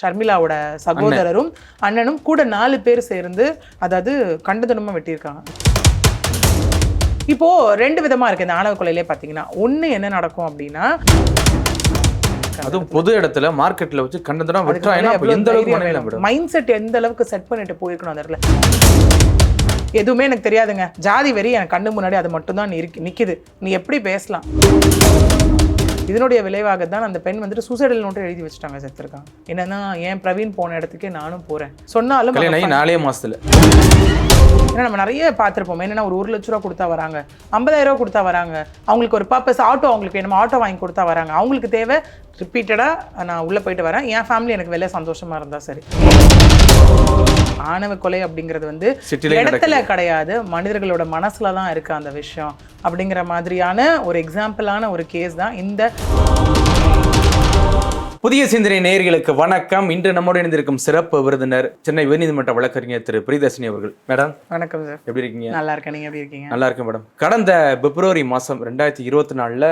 ஷர்மிளாவோட சகோதரரும் அண்ணனும் கூட நாலு பேர் சேர்ந்து அதாவது கண்டதனமா வெட்டியிருக்காங்க. இப்போ ரெண்டு விதமா இருக்கு இந்த ஆணவ கொலையிலே பாத்தீங்கன்னா. ஒண்ணு என்ன நடக்கும் அப்படின்னா அதுவும் பொது இடத்துல மார்க்கெட்ல வச்சு அப்ப எந்த அளவுக்கு மைண்ட் செட் எந்த அளவுக்கு செட் பண்ணிட்டு போயிருக்கணும் அந்த இடத்துல? எதுவுமே எனக்கு தெரியாதுங்க. ஜாதி வெறி எனக்கு கண்ணு முன்னாடி அது மட்டும் தான் இருக்கு நிக்குது. நீ எப்படி பேசலாம்? இதனுடைய விளைவாக தான் அந்த பெண் வந்துட்டு சூசைடல் நோட்டு எழுதி வச்சுட்டாங்க செத்துருக்காங்க என்னன்னா ஏன் பிரவீன் போன இடத்துக்கே நானும் போறேன். சொன்னாலும் நாலே மாசத்துல. ஏன்னா நம்ம நிறைய பார்த்துருப்போம். என்னன்னா ஒரு ஒரு லட்ச ரூபா கொடுத்தா வராங்க. ஐம்பதாயிரம் ரூபா கொடுத்தா வராங்க. அவங்களுக்கு ஒரு பர்பஸ் ஆட்டோ அவங்களுக்கு வேணும் ஆட்டோ வாங்கி கொடுத்தா வராங்க. அவங்களுக்கு தேவை ரிப்பீட்டடாக நான் உள்ளே போயிட்டு வரேன். என் ஃபேமிலி எனக்கு வெளில சந்தோஷமா இருந்தா சரி. ஆணவ கொலை அப்படிங்கிறது வந்து இடத்துல கிடையாது. மனிதர்களோட மனசுல தான் இருக்கு அந்த விஷயம். அப்படிங்கிற மாதிரியான ஒரு எக்ஸாம்பிளான ஒரு கேஸ் தான் இந்த புதிய சிந்தனை நேயர்களுக்கு வணக்கம். இன்று நம்மோடு இணைந்திருக்கும் சிறப்பு விருந்தினர் சென்னை உயர்நீதிமன்ற வழக்கறிஞர் திரு பிரியதர்ஷினி அவர்கள். மேடம் வணக்கம் சார் எப்படி இருக்கீங்க? நல்லா இருக்கேன். நீங்க எப்படி இருக்கீங்க? நல்லா இருக்கேன் மேடம். கடந்த பிப்ரவரி மாதம் ரெண்டாயிரத்தி இருபத்தி நாலில்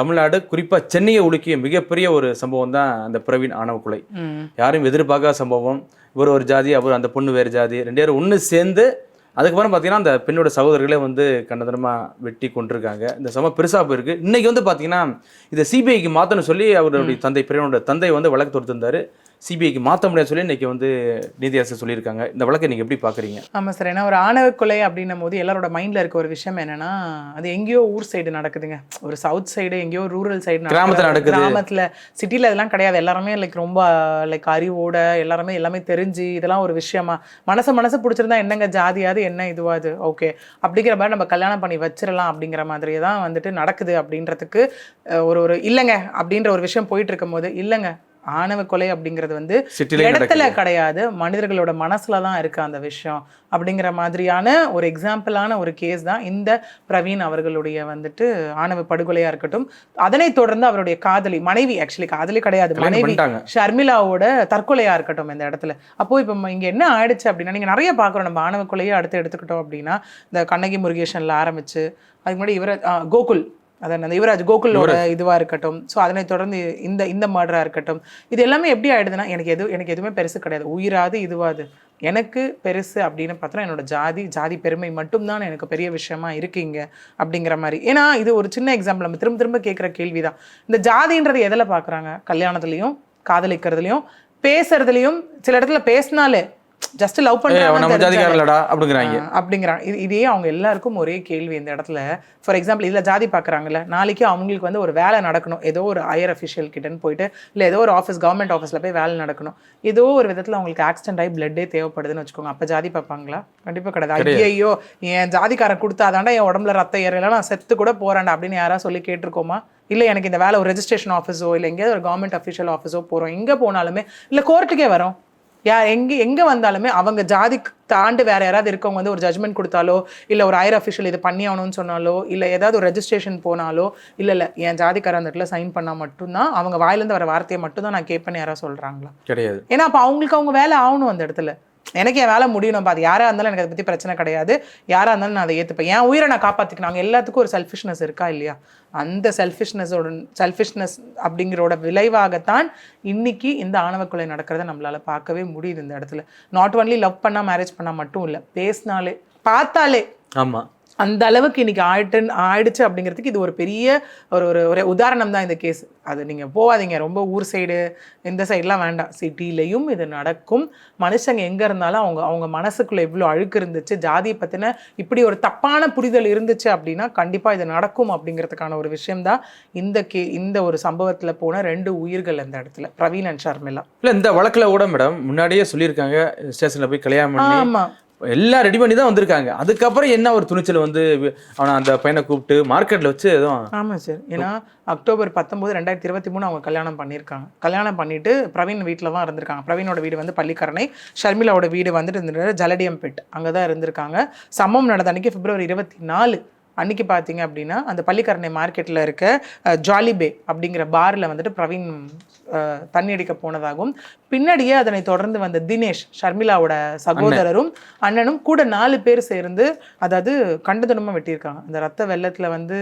தமிழ்நாடு குறிப்பாக சென்னையை உலுக்கிய மிகப்பெரிய ஒரு சம்பவம் தான் அந்த பிரவீன் ஆணவ கொலை. யாரும் எதிர்பார்க்காத சம்பவம். இவர் ஒரு ஜாதி அவர் அந்த பொண்ணு வேறு ஜாதி. ரெண்டு பேரும் ஒன்று சேர்ந்து அதுக்கப்புறம் பார்த்தீங்கன்னா அந்த பெண்ணோட சகோதரர்களே வந்து கண்டதனமாக வெட்டி கொண்டிருக்காங்க இந்த சமம் பெருசாக போயிருக்கு. இன்னைக்கு வந்து பார்த்தீங்கன்னா இதை சிபிஐக்கு மாற்றணும்னு சொல்லி அவருடைய தந்தை பிரவீனோட தந்தை வந்து வழக்கு தொடுத்திருந்தாரு. சிபிஐக்கு மாற்ற முடியாது சொல்லி இன்னைக்கு வந்து நீதியரசர் சொல்லியிருக்காங்க. இந்த வழக்கை நீங்கள் எப்படி பார்க்குறீங்க ஆமா சார். ஏன்னா ஒரு ஆணவ கொலை அப்படின்னும் போது எல்லாரோட மைண்ட்ல இருக்க ஒரு விஷயம் என்னன்னா அது எங்கேயோ ஊர் சைடு நடக்குதுங்க. ஒரு சவுத் சைடு எங்கேயோ ரூரல் சைடு கிராமத்துல நடக்குது. கிராமத்துல சிட்டில இதெல்லாம் கிடையாது. எல்லாருமே லைக் ரொம்ப லைக் அறிவோட எல்லாருமே எல்லாமே தெரிஞ்சு இதெல்லாம் ஒரு விஷயமா. மனசு மனசு பிடிச்சிருந்தா என்னங்க ஜாதியாது என்ன இதுவாது ஓகே அப்படிங்கிற மாதிரி நம்ம கல்யாணம் பண்ணி வச்சிடலாம் அப்படிங்கிற மாதிரி தான் வந்துட்டு நடக்குது அப்படின்றதுக்கு ஒரு ஒரு இல்லைங்க அப்படின்ற ஒரு விஷயம் போயிட்டு இருக்கும்போது இல்லைங்க. ஆணவ கொலை அப்படிங்கிறது வந்து இடத்துல கிடையாது. மனிதர்களோட மனசுல தான் இருக்கு அந்த விஷயம். அப்படிங்கிற மாதிரியான ஒரு எக்ஸாம்பிளான ஒரு கேஸ் தான் இந்த பிரவீன் அவர்களுடைய வந்துட்டு ஆணவ படுகொலையா இருக்கட்டும். அதனைத் தொடர்ந்து அவருடைய காதலி மனைவி ஆக்சுவலி காதலி கிடையாது. மனைவி ஷர்மிளாவோட தற்கொலையா இருக்கட்டும் இந்த இடத்துல. அப்போ இப்போ இங்க என்ன ஆயிடுச்சு அப்படின்னா நீங்க நிறைய பார்க்குறோம். நம்ம ஆணவ கொலையை அடுத்து எடுத்துக்கிட்டோம் அப்படின்னா இந்த கண்ணகி முருகேஷன்ல ஆரம்பிச்சு அதுக்கு முன்னாடி இவர கோகுல் அதான் அந்த யுவராஜ் கோகுலோட இதுவா இருக்கட்டும். ஸோ அதனைத் தொடர்ந்து இந்த இந்த மர்டரா இருக்கட்டும். இது எல்லாமே எப்படி ஆயிடுதுன்னா எனக்கு எது எனக்கு எதுவுமே பெருசு கிடையாது. உயிராது இதுவாது எனக்கு பெருசு அப்படின்னு பார்த்தோன்னா என்னோட ஜாதி ஜாதி பெருமை மட்டும்தான் எனக்கு பெரிய விஷயமா இருக்கீங்க அப்படிங்கிற மாதிரி. ஏன்னா இது ஒரு சின்ன எக்ஸாம்பிள் நம்ம திரும்ப திரும்ப கேட்குற கேள்விதான். இந்த ஜாதின்றது எதில் பார்க்குறாங்க கல்யாணத்துலையும் காதலிக்கிறதுலையும் பேசுறதுலையும் சில இடத்துல பேசினாலே ஜஸ்ட் லவ் பண்ணுறாங்க அப்படிங்கிறாங்க. அப்படிங்கிறாங்க இது இதே அவங்க எல்லாருக்கும் ஒரே கேள்வி இந்த இடத்துல. ஃபார் எக்ஸாம்பிள் இதில் ஜாதி பார்க்குறாங்கல்ல நாளைக்கு அவங்களுக்கு வந்து ஒரு வேலை நடக்கணும். ஏதோ ஒரு ஹையர் அஃபிஷியல் கிட்டன்னு போயிட்டு இல்லை ஏதோ ஒரு ஆஃபீஸ் கவர்மெண்ட் ஆஃபீஸில் போய் வேலை நடக்கணும். ஏதோ ஒரு விதத்தில் அவங்களுக்கு ஆக்சிடென்ட் ஆகி பிளட்டே தேவைப்படுதுன்னு வச்சுக்கோங்க. அப்போ ஜாதி பார்ப்பாங்களா கண்டிப்பாக கிடையாது. ஐயோ என் ஜாதிக்காரன் கொடுத்தாதாண்டா என் உடம்புல ரத்தம் ஏறல நான் செத்து கூட போறேன்டா அப்படின்னு யாராவது சொல்லி கேட்டிருக்கோமா? இல்லை எனக்கு இந்த வேலை ஒரு ரெஜிஸ்ட்ரேஷன் ஆஃபீஸோ இல்லை எங்கேயாவது ஒரு கவர்மெண்ட் அஃபிஷியல் ஆஃபீஸோ போகிறோம் எங்கே போனாலுமே இல்லை கோர்ட்டுக்கே வரோம். யார் எங்கே எங்கே வந்தாலுமே அவங்க ஜாதி தாண்டு வேற யாராவது இருக்கவங்க வந்து ஒரு ஜட்மெண்ட் கொடுத்தாலோ இல்லை ஒரு ஹையர் அஃபிஷியல் இது பண்ணி ஆகணும்னு சொன்னாலோ இல்லை ஏதாவது ஒரு ரெஜிஸ்ட்ரேஷன் போனாலோ இல்லை இல்லை என் ஜாதிக்காரன் அந்த இடத்துல சைன் பண்ணால் மட்டும்தான் அவங்க வாயிலேருந்து வர வார்த்தையை மட்டும் தான் நான் கேட்பேன்னு யாராவது சொல்கிறாங்களா கிடையாது. ஏன்னா அப்போ அவங்களுக்கு அவங்க வேலை ஆகணும் அந்த இடத்துல. எனக்கு என் வேலை முடியணும். அது யாராக இருந்தாலும் எனக்கு அதை பற்றி பிரச்சனை கிடையாது. யாராக இருந்தாலும் நான் அதை ஏற்றுப்பேன் என் உயிரை நான் காப்பாற்றிக்கணும் அங்கே எல்லாத்துக்கும் ஒரு செல்ஃபிஷ்னஸ் இருக்கா இல்லையா? அந்த செல்ஃபிஷ்னஸோட செல்ஃபிஷ்னஸ் அப்படிங்கிறோட விளைவாகத்தான் இன்னைக்கு இந்த ஆணவக்குலை நடக்கிறத நம்மளால பார்க்கவே முடியுது இந்த இடத்துல. நாட் ஒன்லி லவ் பண்ணா மேரேஜ் பண்ணா மட்டும் இல்லை பேசினாலே பார்த்தாலே ஆமா. அந்த அளவுக்கு இன்னைக்கு ஆயிட்டு ஆயிடுச்சு அப்படிங்கிறதுக்கு இது ஒரு பெரிய ஒரு ஒரு ஒரு உதாரணம் தான் இந்த கேஸ் அது நீங்கள் போகாதீங்க ரொம்ப ஊர் சைடு இந்த சைட்லாம் வேண்டாம். சிட்டிலையும் இது நடக்கும். மனுஷங்க எங்கே இருந்தாலும் அவங்க அவங்க மனசுக்குள்ளே எவ்வளோ அழுக்கு இருந்துச்சு ஜாதியை பற்றின இப்படி ஒரு தப்பான புரிதல் இருந்துச்சு அப்படின்னா கண்டிப்பாக இது நடக்கும் அப்படிங்கிறதுக்கான ஒரு விஷயம்தான் இந்த கே இந்த ஒரு சம்பவத்தில் போன ரெண்டு உயிர்கள் அந்த இடத்துல. பிரவீன் அண்ட் ஷர்மிளா. இல்ல இந்த வழக்குல கூட மேடம் முன்னாடியே சொல்லியிருக்காங்க ஸ்டேஷன்ல போய் கல்யாணம் பண்ணி ஆமாம் எல்லாம் ரெடி பண்ணி தான் வந்திருக்காங்க. அதுக்கப்புறம் என்ன ஒரு துணிச்சல் வந்து அவனை அந்த பையனை கூப்பிட்டு மார்க்கெட்டில் வச்சு எதுவும் ஆமாம் சார் ஏன்னா அக்டோபர் பத்தொம்போது ரெண்டாயிரத்தி இருபத்தி மூணு அவங்க கல்யாணம் பண்ணியிருக்காங்க. கல்யாணம் பண்ணிட்டு பிரவீன் வீட்டில் தான் இருந்திருக்காங்க. பிரவீனோட வீடு வந்து பள்ளிக்கரணை ஷர்மிளாவோட வீடு வந்துட்டு இருந்துட்டு ஜலடியம்பேட் அங்கே தான் இருந்திருக்காங்க. சம்பவம் நடந்த அன்னைக்கு பிப்ரவரி இருபத்தி நாலு அன்னைக்கு பார்த்தீங்க அப்படின்னா அந்த பள்ளிக்கரணை மார்க்கெட்டில் இருக்க ஜாலிபே ஜாலி பே அப்படிங்கிற பாரில் வந்துட்டு பிரவீன் தண்ணி அடிக்க போனதாகவும் பின்னாடியே அதனை தொடர்ந்து வந்த தினேஷ் ஷர்மிளாவோட சகோதரரும் அண்ணனும் கூட நாலு பேர் சேர்ந்து அதாவது கண்டதனமாக வெட்டியிருக்காங்க. அந்த ரத்த வெள்ளத்தில் வந்து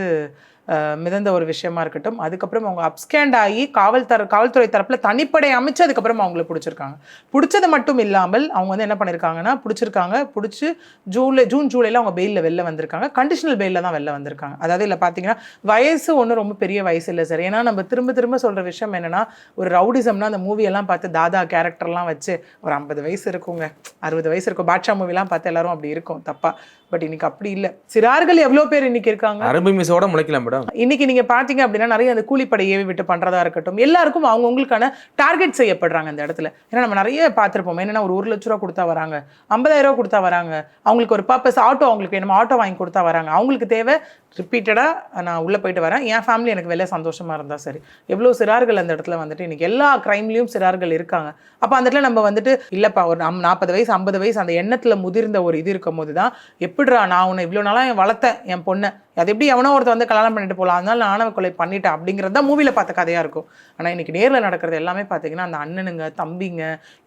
மிதந்த ஒரு விஷயமா இருக்கட்டும் அதுக்கப்புறம் அவங்க அப்ஸ்கேண்ட் ஆகி காவல் தர காவல்துறை தரப்பில் தனிப்படை அமைச்சு அதுக்கப்புறம் அவங்களை பிடிச்சிருக்காங்க. பிடிச்சது மட்டும் இல்லாமல் அவங்க வந்து என்ன பண்ணியிருக்காங்கன்னா பிடிச்சிருக்காங்க. பிடிச்சி ஜூலை ஜூன் ஜூலையில் அவங்க பெயிலில் வெளில வந்திருக்காங்க. கண்டிஷனல் பெயிலில் தான் வெளில வந்திருக்காங்க. அதாவது இல்லை பார்த்தீங்கன்னா வயசு ஒன்றும் ரொம்ப பெரிய வயசு இல்லை சார் ஏன்னா நம்ம திரும்ப திரும்ப சொல்கிற விஷயம் என்னன்னா ஒரு ரவுடிசம்னா அந்த மூவி எல்லாம் பார்த்து தாதா கேரக்டர்லாம் வச்சு ஒரு ஐம்பது வயசு இருக்குங்க. அறுபது வயசு இருக்கும். பாட்ஷா மூவிலாம் பார்த்து எல்லாரும் அப்படி இருக்கும் தப்பா. பட் இன்னைக்கு அப்படி இல்லை. சிறார்கள் எவ்வளோ பேர் இன்னைக்கு இருக்காங்க? அரபு மிசோட முளைக்கலாம் மேடம் இன்னைக்கு நீங்க பாத்தீங்க அப்படின்னா நிறைய அந்த கூலிப்படை ஏவி விட்டு பண்றதா இருக்கட்டும். எல்லாருக்கும் அவங்கவுங்களுக்கான டார்கெட் செய்யப்படுறாங்க அந்த இடத்துல. ஏன்னா நம்ம நிறைய பார்த்திருப்போம். என்னன்னா ஒரு ஒரு லட்ச ரூபா கொடுத்தா வராங்க. ஐம்பதாயிரம் ரூபா கொடுத்தா வராங்க. அவங்களுக்கு ஒரு பர்பஸ் ஆட்டோ அவங்களுக்கு வேணும்? ஆட்டோ வாங்கி கொடுத்தா வராங்க. அவங்களுக்கு தேவை. ரிப்பீட்டடாக நான் உள்ளே போயிட்டு வரேன். என் ஃபேமிலி எனக்கு வெளில சந்தோஷமாக இருந்தால் சரி. எவ்வளோ சிறார்கள் அந்த இடத்துல வந்துட்டு இன்றைக்கி எல்லா க்ரைம்லேயும் சிறார்கள் இருக்காங்க. அப்போ அந்த இடத்துல நம்ம வந்துட்டு இல்லைப்பா ஒரு நம் நாற்பது வயசு ஐம்பது வயசு அந்த எண்ணத்தில் முதிர்ந்த ஒரு இது இருக்கும் போது தான் எப்படிடா நான் உன்னை இவ்வளோ நாளாக வளர்த்தேன் என் பொண்ணை அது எப்படி எவனோ ஒருத்தர் வந்து கல்யாணம் பண்ணிட்டு போகலாம் அதனால நான் ஆணவ கொலை பண்ணிட்டேன் அப்படிங்கிறது தான் மூவியில் பார்த்த கதையாக இருக்கும். ஆனால் இன்றைக்கி நேரில் நடக்கிறது எல்லாமே பார்த்தீங்கன்னா அந்த அண்ணனுங்க தம்பிங்க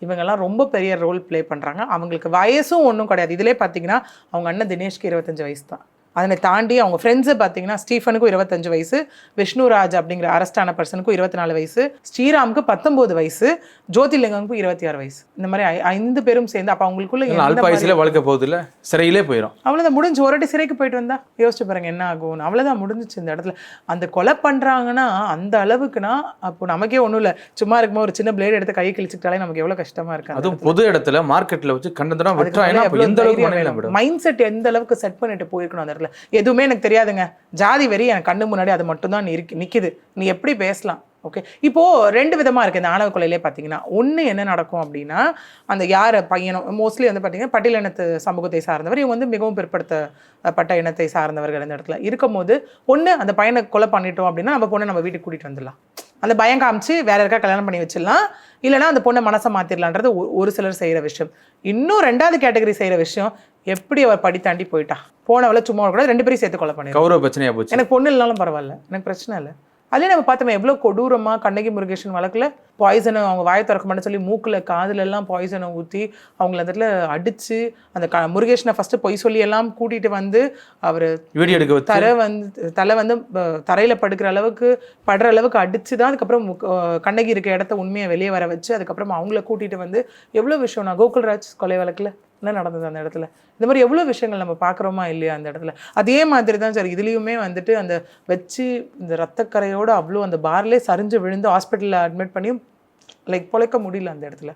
இவங்கெல்லாம் ரொம்ப பெரிய ரோல் ப்ளே பண்ணுறாங்க அவங்களுக்கு வயசும் ஒன்றும் கிடையாது. இதிலே பார்த்தீங்கன்னா அவங்க அண்ணன் தினேஷ்க்கு இருபத்தஞ்சு வயசு தான் அதனை தாண்டி அவங்க ஃப்ரெண்ட்ஸு பார்த்தீங்கன்னா ஸ்டீஃபனுக்கும் இருபத்தஞ்சு வயசு விஷ்ணுராஜ் அப்படிங்கிற அரஸ்டான பர்சனுக்கும் இருபத்தி நாலு வயசு ஸ்ரீராமுக்கு பத்தொம்போது வயசு ஜோதிலிங்கமுக்கும் இருபத்தி ஆறு வயசு. இந்த மாதிரி ஐந்து பேரும் சேர்ந்து அப்போ அவங்களுக்குள்ள அல்பாயுசில வளர்க்க போகுது இல்ல சிறையிலே போயிடும் அவ்வளோதான் முடிஞ்சு ஒரு வாட்டி சிறைக்கு போயிட்டு வந்தா யோசிச்சு பாருங்க என்ன ஆகும் அவ்வளோதான் முடிஞ்சிச்சு இந்த இடத்துல. அந்த கொலை பண்றாங்கன்னா அந்த அளவுக்குனா அப்போ நமக்கே ஒன்றும் இல்லை. சும்மா இருக்கும்போது ஒரு சின்ன பிளேட் எடுத்து கையை கிழிச்சுக்கிட்டாலே நமக்கு எவ்வளோ கஷ்டமா இருக்கு அதுவும் பொது இடத்துல மார்க்கெட்ல வச்சு கண்டதனம் எந்த அளவுக்கு மைண்ட் செட் எந்த அளவுக்கு செட் பண்ணிட்டு போயிருக்கணும் அந்த இடத்துல? எதுவுமே எனக்கு தெரியாதுங்க. ஜாதி வெறி எனக்கு கண்ணு முன்னாடி அது மட்டும்தான் இருக்கு நிக்குது. நீ எப்படி பேசலாம்? ஓகே இப்போ ரெண்டு விதமா இருக்கு இந்த ஆணவ கொலையிலே பார்த்தீங்கன்னா ஒன்று என்ன நடக்கும் அப்படின்னா அந்த யார் பையனும் மோஸ்ட்லி வந்து பார்த்தீங்கன்னா பட்டியலினத்து சமூகத்தை சார்ந்தவர். இவங்க வந்து மிகவும் பிற்படுத்தப்பட்ட இனத்தை சார்ந்தவர்கள் இந்த இடத்துல. இருக்கும்போது ஒன்று அந்த பையனை கொலை பண்ணிட்டோம் அப்படின்னா நம்ம பொண்ணை நம்ம வீட்டுக்கு கூட்டிகிட்டு வந்துடலாம். அந்த பயம் காமிச்சு வேற யாருக்கா கல்யாணம் பண்ணி வச்சிடலாம். இல்லைன்னா அந்த பொண்ணை மனசை மாத்திரலான்றது ஒரு- சிலர் செய்யற விஷயம். இன்னும் ரெண்டாவது கேட்டகரி செய்யற விஷயம் எப்படி அவர் படி தாண்டி போயிட்டா? போனவள சும்மா கூட ரெண்டு பேரும் சேர்த்து கொலை பண்ணிடுறோம் கௌரவ பிரச்சனையா போச்சு. எனக்கு பொண்ணு இல்லைனாலும் பரவாயில்ல. எனக்கு பிரச்சனை இல்லை. அதுலேயே நம்ம பார்த்தோமே எவ்வளோ கொடூரமா கண்ணகி முருகேஷன் வழக்கில் பாய்சனை அவங்க வாயை திறக்க மாட்டேன்னு சொல்லி மூக்கில் காதுல எல்லாம் பாய்சனை ஊற்றி அவங்கள அந்த இடத்துல அடிச்சு அந்த க முருகேஷனை ஃபர்ஸ்ட் பொய் சொல்லி எல்லாம் கூட்டிட்டு வந்து அவர் வீடியோ எடுக்க தரை வந்து தலை வந்து தரையில படுக்கிற அளவுக்கு படுற அளவுக்கு அடிச்சு தான் அதுக்கப்புறம் கண்ணகி இருக்க இடத்த உண்மையை வெளியே வர வச்சு அதுக்கப்புறம் அவங்கள கூட்டிட்டு வந்து எவ்வளோ விஷயம் நான் கோகுல்ராஜ் கொலை வழக்குல என்ன நடந்தது அந்த இடத்துல? இந்த மாதிரி எவ்வளோ விஷயங்கள் நம்ம பார்க்குறோமா இல்லையா அந்த இடத்துல? அதே மாதிரி தான் சார் இதுலேயுமே வந்துட்டு அந்த வச்சு இந்த ரத்தக்கரையோடு அவ்வளோ அந்த பார்லே சரிஞ்சு விழுந்து ஹாஸ்பிட்டலில் அட்மிட் பண்ணியும் லைக் பொழைக்க முடியல அந்த இடத்துல.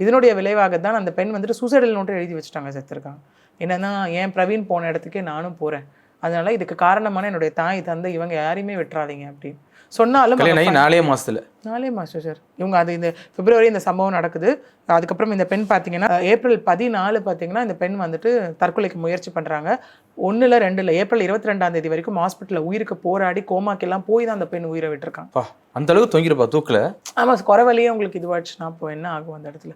இதனுடைய விளைவாக தான் அந்த பெண் வந்துட்டு சூசைடல் நோட்டை எழுதி வச்சுட்டாங்க செத்துருக்காங்க. என்னன்னா ஏன் பிரவீன் போன இடத்துக்கே நானும் போகிறேன் அதனால் இதுக்கு காரணமான என்னுடைய தாய் தந்தை இவங்க யாரையுமே விட்டுறாதீங்க அப்படின்னு. சொன்னாலும் நாலே மாசத்துல. நாலே மாதம் சார். இவங்க அது இந்த பிப்ரவரி இந்த சம்பவம் நடக்குது. அதுக்கப்புறம் இந்த பெண் பார்த்தீங்கன்னா ஏப்ரல் பதினாலு பார்த்தீங்கன்னா இந்த பெண் வந்துட்டு தற்கொலைக்கு முயற்சி பண்ணுறாங்க ஒன்றில் ரெண்டில் ஏப்ரல் இருபத்தி ரெண்டாம் தேதி வரைக்கும் ஹாஸ்பிட்டலில் உயிருக்கு போராடி கோமாக்கெல்லாம் போய் தான் அந்த பெண் உயிரை விட்டுருக்காங்க. அந்த அளவுக்கு தொங்கிருப்பா தூக்குல? ஆமாம் குறவழியே உங்களுக்கு இதுவாச்சுன்னா அப்போ என்ன ஆகும் அந்த இடத்துல?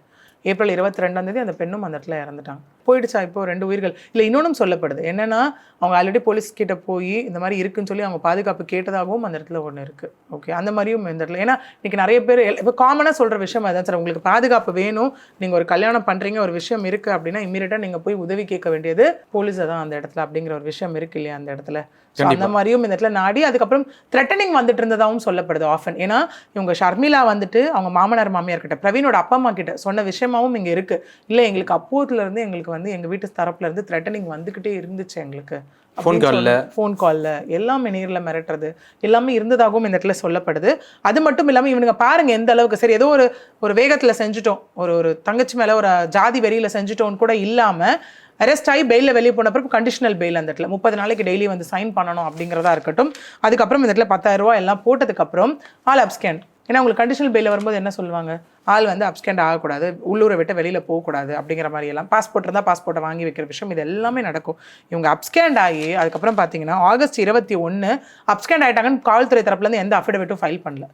ஏப்ரல் இருபத்தி ரெண்டாம் தேதி அந்த பெண்ணும் அந்த இடத்துல இறந்துட்டாங்க. போயிடுச்சா இப்போ ரெண்டு உயிர்கள்? இல்லை இன்னொன்றும் சொல்லப்படுது. என்னன்னா அவங்க ஆல்ரெடி போலீஸ் கிட்ட போய் இந்த மாதிரி இருக்குன்னு சொல்லி அவங்க பாதுகாப்பு கேட்டதாகவும் அந்த இடத்துல ஒன்று இருக்கு. ஓகே அந்த மாதிரியும் இந்த இடத்துல. ஏன்னா இன்னைக்கு நிறைய பேர் இப்போ காமனாக சொல்ற விஷயம் அதான் சார். உங்களுக்கு பாதுகாப்பு வேணும். நீங்க ஒரு கல்யாணம் பண்றீங்க ஒரு விஷயம் இருக்கு அப்படின்னா இம்மீடியட்டாக நீங்க போய் உதவி கேட்க வேண்டியது போலீஸ் தான் அந்த இடத்துல அப்படிங்கிற ஒரு விஷயம் இருக்கு இல்லையா அந்த இடத்துல? அந்த மாதிரியும் இந்த இடத்துல நாடி அதுக்கப்புறம் த்ரெட்டனிங் வந்துட்டு இருந்ததாகவும் சொல்லப்படுது ஆஃபன் ஏன்னா இவங்க ஷர்மிளா வந்துட்டு அவங்க மாமனார் மாமியார் கிட்ட பிரவீனோட அப்பா அம்மா கிட்ட சொன்ன விஷயமாவும் இங்க இருக்கு. இல்ல எங்களுக்கு அப்போதுல இருந்து எங்களுக்கு வந்து எங்க வீட்டு தரப்புல இருந்து த்ரெட்டனிங் வந்துகிட்டே இருந்துச்சு எங்களுக்கு. Phone call ல. ஃபோன் காலில் எல்லாமே நேரில் மிரட்டுறது. எல்லாமே இருந்ததாகவும் இந்த இடத்துல சொல்லப்படுது. அது மட்டும் இல்லாமல் இவனுங்க பாருங்க எந்த அளவுக்கு சரி ஏதோ ஒரு ஒரு வேகத்தில் செஞ்சுட்டோம். ஒரு ஒரு தங்கச்சி மேலே ஒரு ஜாதி வெறியில் செஞ்சுட்டோம்னு கூட இல்லாமல் அரெஸ்ட் ஆகி பெயிலில் வெளியே போன பிறகு கண்டிஷனல் பெயில் அந்த இடத்துல. முப்பது நாளைக்கு டெய்லி வந்து சைன் பண்ணணும் அப்படிங்கிறதா இருக்கட்டும். அதுக்கப்புறம் இந்த இடத்துல பத்தாயிரம் ரூபாய் எல்லாம் போட்டதுக்கப்புறம் ஆல் அப்ஸ்கேண்ட் ஏன்னா உங்களுக்கு கண்டிஷனல் பெயில் வரும்போது என்ன சொல்லுவாங்க? ஆள் வந்து அப்ஸ்கேண்ட் ஆகக்கூடாது உள்ளூரை விட்டு வெளியில் போகக்கூடாது அப்படிங்கிற மாதிரி எல்லாம். பாஸ்போர்ட் இருந்தால் பாஸ்போர்ட்டை வாங்கி வைக்கிற விஷயம் இது எல்லாமே நடக்கும். இவங்க அப்ஸ்கேண்ட் ஆகி அதுக்கப்புறம் பார்த்தீங்கன்னா ஆகஸ்ட் இருபத்தி ஒன்று அப்ஸ்கேண்ட் ஆயிட்டாங்கன்னு காவல்துறை தரப்புலேருந்து எந்த அஃபிடவிட்டும் ஃபைல் பண்ணல.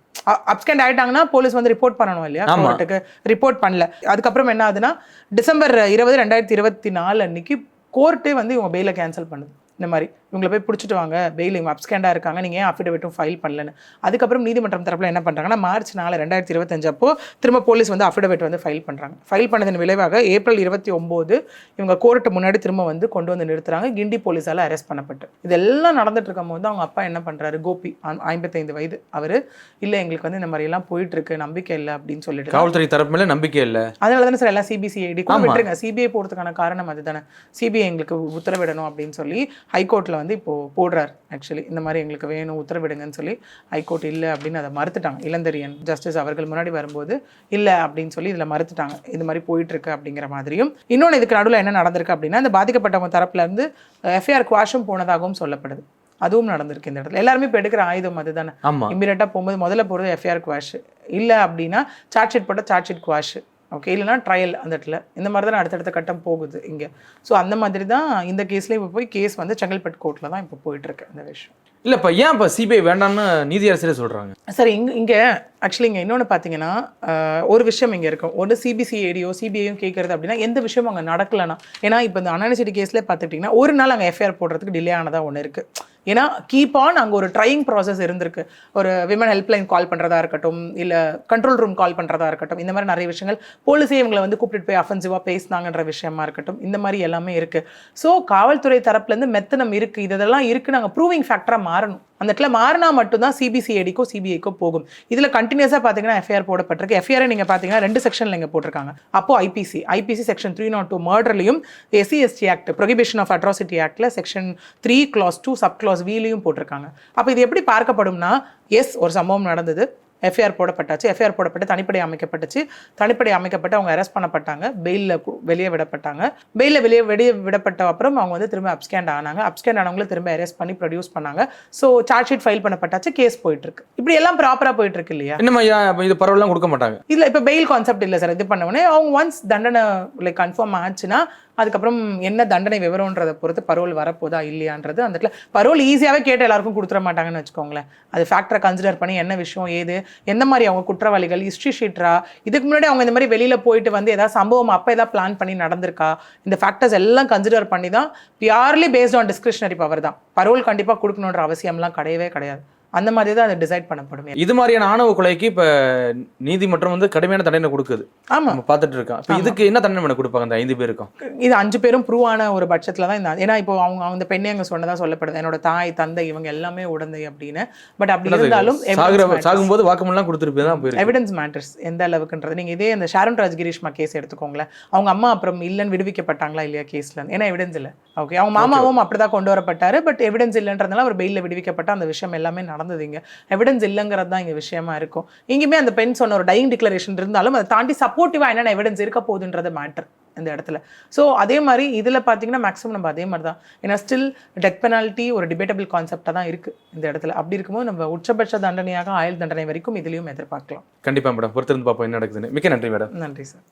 அப்ஸ்கேண்ட் ஆயிட்டாங்கன்னா போலீஸ் வந்து ரிப்போர்ட் பண்ணணும் இல்லையா. கோர்ட்டுக்கு ரிப்போர்ட் பண்ணல. அதுக்கப்புறம் என்ன ஆகுதுன்னா டிசம்பர் இருபது ரெண்டாயிரத்தி இருபத்தி நாலு அன்னைக்கு கோர்ட்டே வந்து இவங்க பெயிலை கேன்சல் பண்ணுது. இந்த மாதிரி. இவங்களை போய் பிடிச்சிட்டு வாங்க. பெயில் இவங்க அப்ஸ்கேண்டாக இருக்காங்க. நீங்கள் ஏன் அஃபிடவிட்டும் ஃபைல் பண்ணலன்னு? அதுக்கப்புறம் நீதிமன்றம் தரப்பில் என்ன பண்ணுறாங்கன்னா மார்ச் நாலு ரெண்டாயிரத்தி இருபத்தஞ்சு அப்போ திரும்ப போலீஸ் வந்து அஃபிடவிட் வந்து ஃபைல் பண்ணுறாங்க ஃபைல் பண்ணதன் விளைவாக ஏப்ரல் இருபத்தி ஒம்போது இவங்க கோர்ட்டு முன்னாடி திரும்ப வந்து கொண்டு வந்து நிறுத்துறாங்க. கிண்டி போலீஸால் அரெஸ்ட் பண்ணப்பட்டு. இதெல்லாம் நடந்துட்டு இருக்கும் போது அவங்க அப்பா என்ன பண்ணுறாரு கோபி ஐம்பத்தைந்து வயது. அவர் இல்லை எங்களுக்கு வந்து இந்த மாதிரி எல்லாம் போயிட்டு இருக்கு நம்பிக்கை இல்லை. அப்படின்னு சொல்லிட்டு காவல்துறை தரப்பு மேல நம்பிக்கை இல்ல? அதனால தானே சார் எல்லாம் சிபிசிஐடி. விட்டுருங்க. சிபிஐ போகிறதுக்கான காரணம் அதுதானே. சிபிஐ எங்களுக்கு உத்தரவிடணும் அப்படின்னு சொல்லி ஹைகோர்ட்டில் வந்து இப்போ போடுறார். ஆக்சுவலி இந்த மாதிரி எங்களுக்கு வேணும் உத்தரவிடுங்கன்னு சொல்லி ஹைகோர்ட் இல்லை அப்படின்னு அதை மறுத்துட்டாங்க. இளந்தரியன் ஜஸ்டிஸ் அவர்கள் முன்னாடி வரும்போது இல்லை அப்படின்னு சொல்லி இதில் மறுத்துட்டாங்க. இது மாதிரி போயிட்டு இருக்கு அப்படிங்கிற மாதிரியும். இன்னொன்று இதுக்கு நடுவில் என்ன நடந்திருக்கு அப்படின்னா இந்த பாதிக்கப்பட்டவங்க தரப்புல இருந்து எஃப்ஐஆர் குவாஷும் போனதாகவும் சொல்லப்படுது. அதுவும் நடந்திருக்கு இந்த இடத்துல. எல்லாருமே இப்போ எடுக்கிற ஆயுதம் அதுதானே. இம்மீடியட்டாக போகும்போது முதல்ல போகிறது எஃப்ஐஆர் குவாஷ் இல்லை அப்படின்னா சார்ஜ் ஷீட் போட்டால் சார்ஜ் ஷீட் குவாஷ் ஓகே இல்லைனா ட்ரையல் அந்த இடத்துல. இந்த மாதிரி தான் அடுத்தடுத்த கட்டம் போகுது இங்கே. ஸோ அந்த மாதிரி தான் இந்த கேஸ்லேயே இப்போ போய் கேஸ் வந்து செங்கல்பட்டு கோர்ட்டில் தான் இப்போ போயிட்டுருக்கு இந்த விஷயம். இல்ல இப்ப ஏன் இப்ப சிபிஐ வேண்டாம்னு நீதியரசரே சொல்றாங்க? சரி இங்கே இங்கே ஆக்சுவலி இங்கே இன்னொன்று பார்த்தீங்கன்னா ஒரு விஷயம் இங்கே இருக்கும் ஒன்று சிபிசிஐடியோ சிபிஐயும் கேட்குறது அப்படின்னா எந்த விஷயமும் அங்கே நடக்கலைன்னா. ஏன்னா இப்போ இந்த அனானிசிட்டி கேஸ்லேயே பார்த்துக்கிட்டிங்கன்னா ஒரு நாள் அங்கே எஃப்ஐஆர் போடுறதுக்கு டிலே ஆனதாக ஒன்று இருக்குது ஏன்னா கீப் ஆன் அங்கே ஒரு ட்ரையிங் ப்ராசஸ் இருந்திருக்கு. ஒரு விமன் ஹெல்ப்லைன் கால் பண்ணுறதா இருக்கட்டும் இல்லை கண்ட்ரோல் ரூம் கால் பண்ணுறதா இருக்கட்டும் இந்த மாதிரி நிறைய விஷயங்கள் போலீஸே இவங்களை வந்து கூப்பிட்டு போய் அஃபென்சிவாக பேசினாங்கன்ற விஷயமா இருக்கட்டும் இந்த மாதிரி எல்லாமே இருக்குது ஸோ காவல்துறை தரப்புலேருந்து மெத்தனம் இருக்குது இதெல்லாம் இருக்குது நாங்கள் ப்ரூவிங் ஃபேக்டராக மாறணும். அந்த இடத்துல மாறினா மட்டும்தான் சிபிசிஐடிக்கோ சிபிஐக்கோ போகும். இதில் கண்டினியூஸாக பார்த்தீங்கன்னா எஃப்ஐஆர் போடப்பட்டிருக்கு. எஃப்ஐஆர் நீங்கள் பார்த்தீங்கன்னா ரெண்டு செக்ஷனில் இங்கே போட்டிருக்காங்க. அப்போ IPC IPC section three not two மர்டர்லையும் SC ST act prohibition of atrocity ஆக்டில் section three clause two sub clause வீலையும் போட்டிருக்காங்க. அப்போ இது எப்படி பார்க்கப்படும்னா எஸ் ஒரு சம்பவம் நடந்தது. எஃப்ஐஆர் போடப்பட்டாச்சு. எஃப்ஐஆர் போடப்பட்டு தனிப்படை அமைக்கப்பட்டுச்சு. தனிப்படை அமைக்கப்பட்டு அவங்க அரெஸ்ட் பண்ணப்பட்டாங்க. பெயிலில் வெளியே விடப்பட்டாங்க. பெயிலில் வெளியே வெளியே விடப்பட்ட அப்புறம் அவங்க வந்து திரும்ப அப்ஸ்கேண்ட் ஆனாங்க. அப்ஸ்கேண்ட் ஆனவங்கள திரும்ப அரெஸ்ட் பண்ணி ப்ரொடியூஸ் பண்ணாங்க. ஸோ சார்ஜ் ஷீட் ஃபைல் பண்ணப்பட்டாச்சு. கேஸ் போயிட்டு இருக்கு இப்படி எல்லாம் ப்ராப்பராக போயிட்டு இருக்கு இல்லையா? ஐயா இப்ப இது பரவலாம் கொடுக்க மாட்டாங்க. இல்ல இப்போ பெயில் கான்செப்ட் இல்லை சார் இது பண்ண உடனே அவங்க ஒன்ஸ் தண்டனை லைக் கன்ஃபார்ம் ஆச்சுன்னா அதுக்கப்புறம் என்ன தண்டனை விவரம்ன்றதை பொறுத்து பரோல் வரப்போதா இல்லையான்றது அந்த இடத்துல பரோல் ஈஸியாகவே கேட்டு எல்லாருக்கும் கொடுத்துட மாட்டாங்கன்னு வச்சுக்கோங்களேன். அது ஃபேக்டரை கன்சிடர் பண்ணி என்ன விஷயம் ஏது எந்த மாதிரி அவங்க குற்றவாளிகள் ஹிஸ்ட்ரி ஷீட்ரா இதுக்கு முன்னாடி அவங்க இந்த மாதிரி வெளியில் போயிட்டு வந்து ஏதாவது சம்பவம் அப்போ ஏதாவது பிளான் பண்ணி நடந்திருக்கா? இந்த ஃபேக்டர்ஸ் எல்லாம் கன்சிடர் பண்ணி தான் purely based on discretionary power தான். பரோல் கண்டிப்பாக கொடுக்கணுன்ற அவசியம்லாம் கிடையவே கிடையாது. அந்த மாதிரி தான் அது டிசைட் பண்ணப்படும். இது மாதிரியான ஆணவ கொலைக்கு இப்ப நீதிமன்றம் வந்து கடுமையான தண்டனை கொடுக்குது. ஆமா. பார்த்துட்டு இருக்கோம். இப்ப இதுக்கு என்ன தண்டனை கொடுப்பாங்க அந்த ஐந்து பேருக்கும்? இது அஞ்சு பேரும் ப்ரூவ் ஆன ஒரு பட்சத்தில் தான் இந்த ஏன்னா இப்போ அவங்க அந்த பெண்ணே அங்கே சொன்னதா சொல்லப்படுது. என்னோட தாய் தந்தை இவங்க எல்லாமே உடந்தை அப்படின்னு. பட் அப்படி இருந்தாலும் சாகும்போது வாக்குமூலம் கொடுத்துட்டு தான் எவிடன்ஸ் மேட்டர்ஸ் எந்த அளவுக்குன்றது. நீங்கள் இதே அந்த ஷாரன் ராஜ் கிரீஷ்மா கேஸ் எடுத்துக்கோங்களேன். அவங்க அம்மா அப்புறம் இல்லைன்னு விடுவிக்கப்பட்டாங்களா இல்லையா கேஸ்ல ஏன்னா எவிடன்ஸ் இல்லை. ஓகே அவங்க மாமாவும் அப்படிதான் கொண்டு வரப்பட்டாரு. பட் எவிடன்ஸ் இல்லைன்றதுனால அவர் பெயிலில் விடுவிக்கப்பட்ட அந்த விஷயம் எல்லாமே நடந்தது இங்க எவிடன்ஸ் இல்லைங்கிறது தான் இங்க விஷயமா இருக்கும். இங்கேயுமே அந்த பெண் சொன்ன ஒரு டைங் டிக்ளரேஷன் இருந்தாலும் அதை தாண்டி சப்போர்ட்டிவா என்னென்ன எவிடன்ஸ் இருக்க போகுதுன்றது மேட்டர் இந்த இடத்துல. ஸோ அதே மாதிரி இதில் பார்த்தீங்கன்னா மேக்ஸிமம் நம்ம அதே மாதிரி தான் ஏன்னா ஸ்டில் டெத் பெனால்ட்டி ஒரு டிபேட்டபிள் கான்செப்டாக தான் இருக்குது இந்த இடத்துல. அப்படி இருக்கும்போது நம்ம உச்சபட்ச தண்டனையாக ஆயுள் தண்டனை வரைக்கும் இதுலேயும் எதிர்பார்க்கலாம். கண்டிப்பா மேடம். பொறுத்திருந்து பார்ப்போம் என்ன நடக்குதுன்னு. மிக்க நன்றி மேடம். நன்றி சார்.